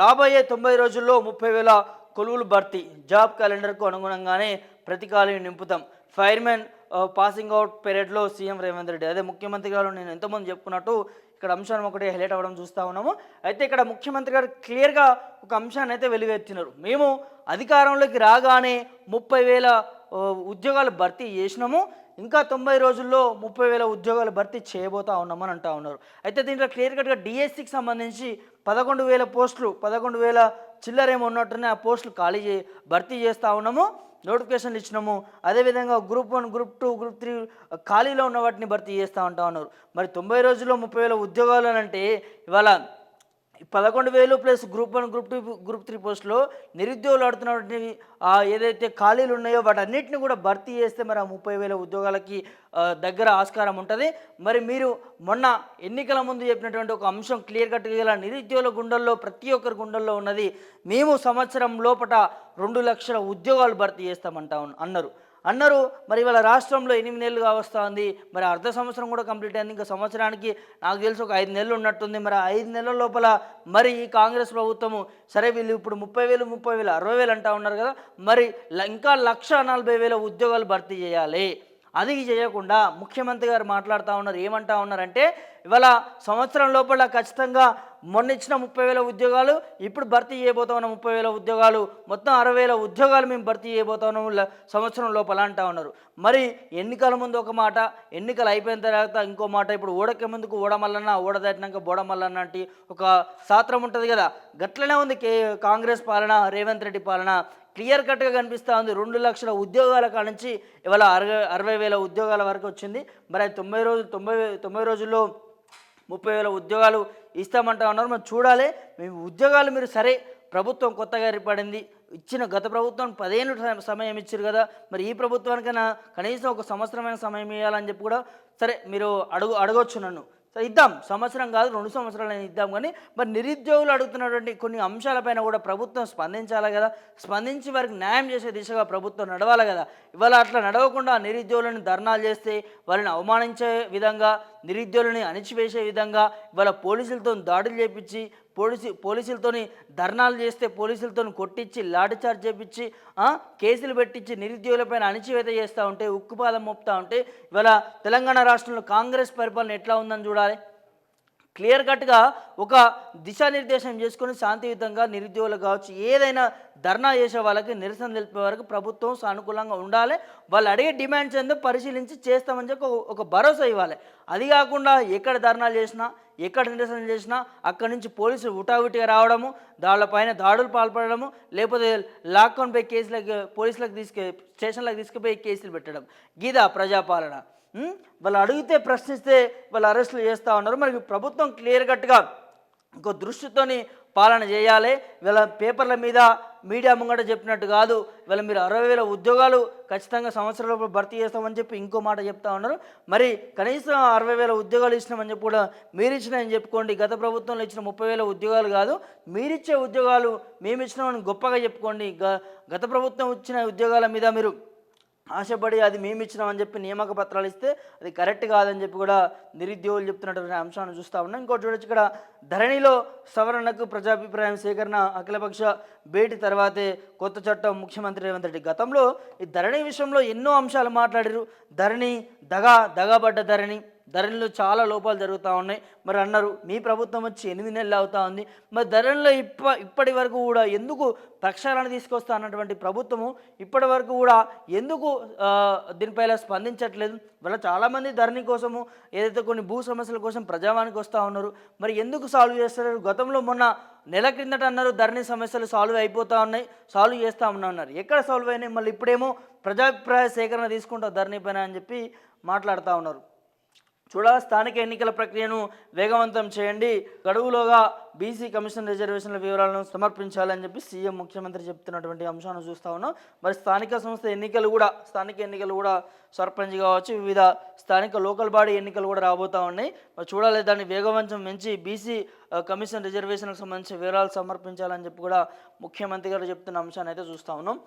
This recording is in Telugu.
రాబోయే తొంభై రోజుల్లో ముప్పై వేల కొలువులు భర్తీ. జాబ్ క్యాలెండర్కు అనుగుణంగానే ప్రతి ఖాళీని నింపుతాం. ఫైర్మెన్ పాసింగ్ అవుట్ పీరియడ్లో సీఎం రేవంత్ రెడ్డి. అదే ముఖ్యమంత్రి గారు నేను ఎంతమంది చెప్పుకున్నట్టు ఇక్కడ అంశాన్ని ఒకటి హైలైట్ అవ్వడం చూస్తూ ఉన్నాము. అయితే ఇక్కడ ముఖ్యమంత్రి గారు క్లియర్గా ఒక అంశాన్ని అయితే వెలువెత్తినారు. మేము అధికారంలోకి రాగానే ముప్పై వేల ఉద్యోగాలు భర్తీ చేసినాము. ఇంకా తొంభై రోజుల్లో ముప్పై వేల ఉద్యోగాలు భర్తీ చేయబోతా ఉన్నామని అంటా ఉన్నారు. అయితే దీంట్లో క్లియర్ కట్గా డిఎస్సికి సంబంధించి పదకొండు వేల పోస్టులు పదకొండు వేల చిల్లరేమో ఉన్నట్టునే ఆ పోస్టులు ఖాళీ చే భర్తీ చేస్తూ ఉన్నాము నోటిఫికేషన్లు ఇచ్చినాము. అదేవిధంగా group one group two group three ఖాళీలో ఉన్న వాటిని భర్తీ చేస్తూ ఉంటా ఉన్నారు. మరి తొంభై రోజుల్లో ముప్పై వేల ఉద్యోగాలు అంటే ఇవాళ పదకొండు వేలు plus group one group two group three పోస్టులో నిరుద్యోగులు ఆడుతున్నటువంటి ఏదైతే ఖాళీలు ఉన్నాయో వాటన్నిటిని కూడా భర్తీ చేస్తే మరి ఆ ముప్పై వేల ఉద్యోగాలకి దగ్గర ఆస్కారం ఉంటుంది. మరి మీరు మొన్న ఎన్నికల ముందు చెప్పినటువంటి ఒక అంశం క్లియర్ కట్గా నిరుద్యోగుల గుండెల్లో ప్రతి ఒక్కరి గుండెల్లో ఉన్నది. మేము సంవత్సరం లోపట రెండు లక్షల ఉద్యోగాలు భర్తీ చేస్తామంటా అన్నారు. అన్నారు మరి ఇవాళ రాష్ట్రంలో ఎనిమిది నెలలుగా వస్తూ ఉంది. మరి అర్ధ సంవత్సరం కూడా కంప్లీట్ అయింది. ఇంకా సంవత్సరానికి నాకు తెలిసి ఒక ఐదు నెలలు ఉన్నట్టుంది. మరి ఐదు నెలల లోపల మరి ఈ కాంగ్రెస్ ప్రభుత్వము సరే వీళ్ళు ఇప్పుడు ముప్పై వేలు ముప్పై వేలు అరవై వేలు అంటా ఉన్నారు కదా మరి ఇంకా లక్ష నలభై వేల ఉద్యోగాలు భర్తీ చేయాలి. అది చేయకుండా ముఖ్యమంత్రి గారు మాట్లాడుతూ ఉన్నారు. ఏమంటా ఉన్నారంటే ఇవాళ సంవత్సరం లోపల ఖచ్చితంగా మొన్న ఇచ్చిన ముప్పై వేల ఉద్యోగాలు ఇప్పుడు భర్తీ చేయబోతా ఉన్న ముప్పై వేల ఉద్యోగాలు మొత్తం అరవై వేల ఉద్యోగాలు మేము భర్తీ చేయబోతా ఉన్నాం సంవత్సరం లోపల అంటా ఉన్నారు. మరి ఎన్నికల ముందు ఒక మాట ఎన్నికలు అయిపోయిన తర్వాత ఇంకో మాట ఇప్పుడు ఓడకే ముందుకు ఓడమల్లన్న ఓడదాటినాక బోడమల్లన్న అంటే ఒక సాత్రం ఉంటుంది కదా. గట్లనే ఉంది కే కాంగ్రెస్ పాలన రేవంత్ రెడ్డి పాలన. క్లియర్ కట్గా కనిపిస్తూ ఉంది. రెండు లక్షల ఉద్యోగాల కాడ నుంచి ఇవాళ అరవై అరవై వేల ఉద్యోగాల వరకు వచ్చింది. మరి అది తొంభై రోజులు తొంభై తొంభై రోజుల్లో ముప్పై వేల ఉద్యోగాలు ఇస్తామంటా ఉన్నారు. మరి చూడాలి మేము ఉద్యోగాలు మీరు సరే ప్రభుత్వం కొత్తగా ఏర్పడింది. ఇచ్చిన గత ప్రభుత్వం పదిహేను సమయం ఇచ్చారు కదా. మరి ఈ ప్రభుత్వానికైనా కనీసం ఒక సంవత్సరమైన సమయం ఇవ్వాలని చెప్పి కూడా సరే మీరు అడుగు అడగొచ్చు నన్ను. సరే ఇద్దాం. సంవత్సరం కాదు రెండు సంవత్సరాలు అయినా ఇద్దాం కానీ మరి నిరుద్యోగులు అడుగుతున్నటువంటి కొన్ని అంశాలపైన కూడా ప్రభుత్వం స్పందించాలి కదా? స్పందించి వారికి న్యాయం చేసే దిశగా ప్రభుత్వం నడవాలి కదా? ఇవాళ అట్లా నడవకుండా నిరుద్యోగులను ధర్నాలు చేస్తే వాళ్ళని అవమానించే విధంగా నిరుద్యోగులని అణిచివేసే విధంగా ఇవాళ పోలీసులతో దాడులు చేపించి పోలీసు పోలీసులతోని ధర్నాలు చేస్తే పోలీసులతో కొట్టించి లాఠీచార్జ్ చేపించి కేసులు పెట్టించి నిరుద్యోగులపైన అణిచివేత చేస్తూ ఉంటే ఉక్కుపాదం మోపుతూ ఉంటే ఇవాళ తెలంగాణ రాష్ట్రంలో కాంగ్రెస్ పరిపాలన ఎట్లా ఉందని చూడాలి? క్లియర్ కట్గా ఒక దిశానిర్దేశం చేసుకొని శాంతియుతంగా నిరుద్యోగులు కావచ్చు ఏదైనా ధర్నా చేసే వాళ్ళకి నిరసన తెలిపే వరకు ప్రభుత్వం సానుకూలంగా ఉండాలి. వాళ్ళు అడిగే డిమాండ్స్ ఏందో పరిశీలించి చేస్తామని చెప్పి ఒక- భరోసా ఇవ్వాలి. అది కాకుండా ఎక్కడ ధర్నాలు చేసినా ఎక్కడ నిరసన చేసినా అక్కడి నుంచి పోలీసులు ఉటావుటిగా రావడము దాళ్ళపైన దాడులు పాల్పడము లేకపోతే లాక్డౌన్ పోయి కేసులకు పోలీసులకు తీసుకు స్టేషన్లకు తీసుకుపోయి కేసులు పెట్టడం. గీదా ప్రజాపాలన. వాళ్ళు అడిగితే ప్రశ్నిస్తే వాళ్ళు అరెస్టులు చేస్తూ ఉన్నారు. మరి ప్రభుత్వం క్లియర్ కట్గా ఇంకో దృష్టితోని పాలన చేయాలి. వీళ్ళ పేపర్ల మీద మీడియా ముంగట చెప్పినట్టు కాదు. వీళ్ళ మీరు అరవై వేల ఉద్యోగాలు ఖచ్చితంగా సంవత్సరాల భర్తీ చేస్తామని చెప్పి ఇంకో మాట చెప్తా ఉన్నారు. మరి కనీసం అరవై వేల ఉద్యోగాలు ఇచ్చినామని చెప్పి కూడా మీరు ఇచ్చినాయని చెప్పుకోండి. గత ప్రభుత్వంలో ఇచ్చిన ముప్పై వేల ఉద్యోగాలు కాదు. మీరిచ్చే ఉద్యోగాలు మేము ఇచ్చినామని గొప్పగా చెప్పుకోండి. గ గత ప్రభుత్వం ఇచ్చిన ఉద్యోగాల మీద మీరు ఆశపడి అది మేము ఇచ్చినామని చెప్పి నియామక పత్రాలు ఇస్తే అది కరెక్ట్ కాదని చెప్పి కూడా నిరుద్యోగులు చెప్తున్నటువంటి అంశాన్ని చూస్తూ ఉన్నాం. ఇంకోటి చూడొచ్చు ఇక్కడ ధరణిలో సవరణకు ప్రజాభిప్రాయం సేకరణ అఖిలపక్ష భేటీ తర్వాతే కొత్త చట్టం ముఖ్యమంత్రి రేవంత్ రెడ్డి. గతంలో ఈ ధరణి విషయంలో ఎన్నో అంశాలు మాట్లాడారు ధరణి దగా దగాబడ్డ ధరణి ధరల్లో చాలా లోపాలు జరుగుతూ ఉన్నాయి. మరి అన్నారు మీ ప్రభుత్వం వచ్చి ఎనిమిది నెలలు అవుతా ఉంది. మరి ధరల్లో ఇప్ప ఇప్పటి వరకు కూడా ఎందుకు ప్రక్షాళన తీసుకొస్తా అన్నటువంటి ప్రభుత్వము ఇప్పటి వరకు కూడా ఎందుకు దీనిపై స్పందించట్లేదు? వాళ్ళ చాలామంది ధరణి కోసము ఏదైతే కొన్ని భూ సమస్యల కోసం ప్రజావానికి వస్తూ ఉన్నారు. మరి ఎందుకు సాల్వ్ చేస్తారు గతంలో మొన్న నెల క్రిందట అన్నారు ధరణి సమస్యలు సాల్వ్ అయిపోతూ ఉన్నాయి సాల్వ్ చేస్తా ఉన్నా ఎక్కడ సాల్వ్ అయినాయి? మళ్ళీ ఇప్పుడేమో ప్రజాభిప్రాయ సేకరణ తీసుకుంటా ధరణి పైన అని చెప్పి మాట్లాడుతూ ఉన్నారు. చూడాలి స్థానిక ఎన్నికల ప్రక్రియను వేగవంతం చేయండి. గడువులోగా బీసీ కమిషన్ రిజర్వేషన్ల వివరాలను సమర్పించాలని చెప్పి సీఎం ముఖ్యమంత్రి చెప్తున్నటువంటి అంశాన్ని చూస్తా ఉన్నాం. మరి స్థానిక సంస్థ ఎన్నికలు కూడా స్థానిక ఎన్నికలు కూడా సర్పంచ్ కావచ్చు వివిధ స్థానిక లోకల్ బాడీ ఎన్నికలు కూడా రాబోతూ ఉన్నాయి. మరి చూడాలి దాన్ని వేగవంతం పెంచి బీసీ కమిషన్ రిజర్వేషన్లకు సంబంధించి వివరాలు సమర్పించాలని చెప్పి కూడా ముఖ్యమంత్రి గారు చెప్తున్న అంశాన్ని అయితే చూస్తా ఉన్నాం.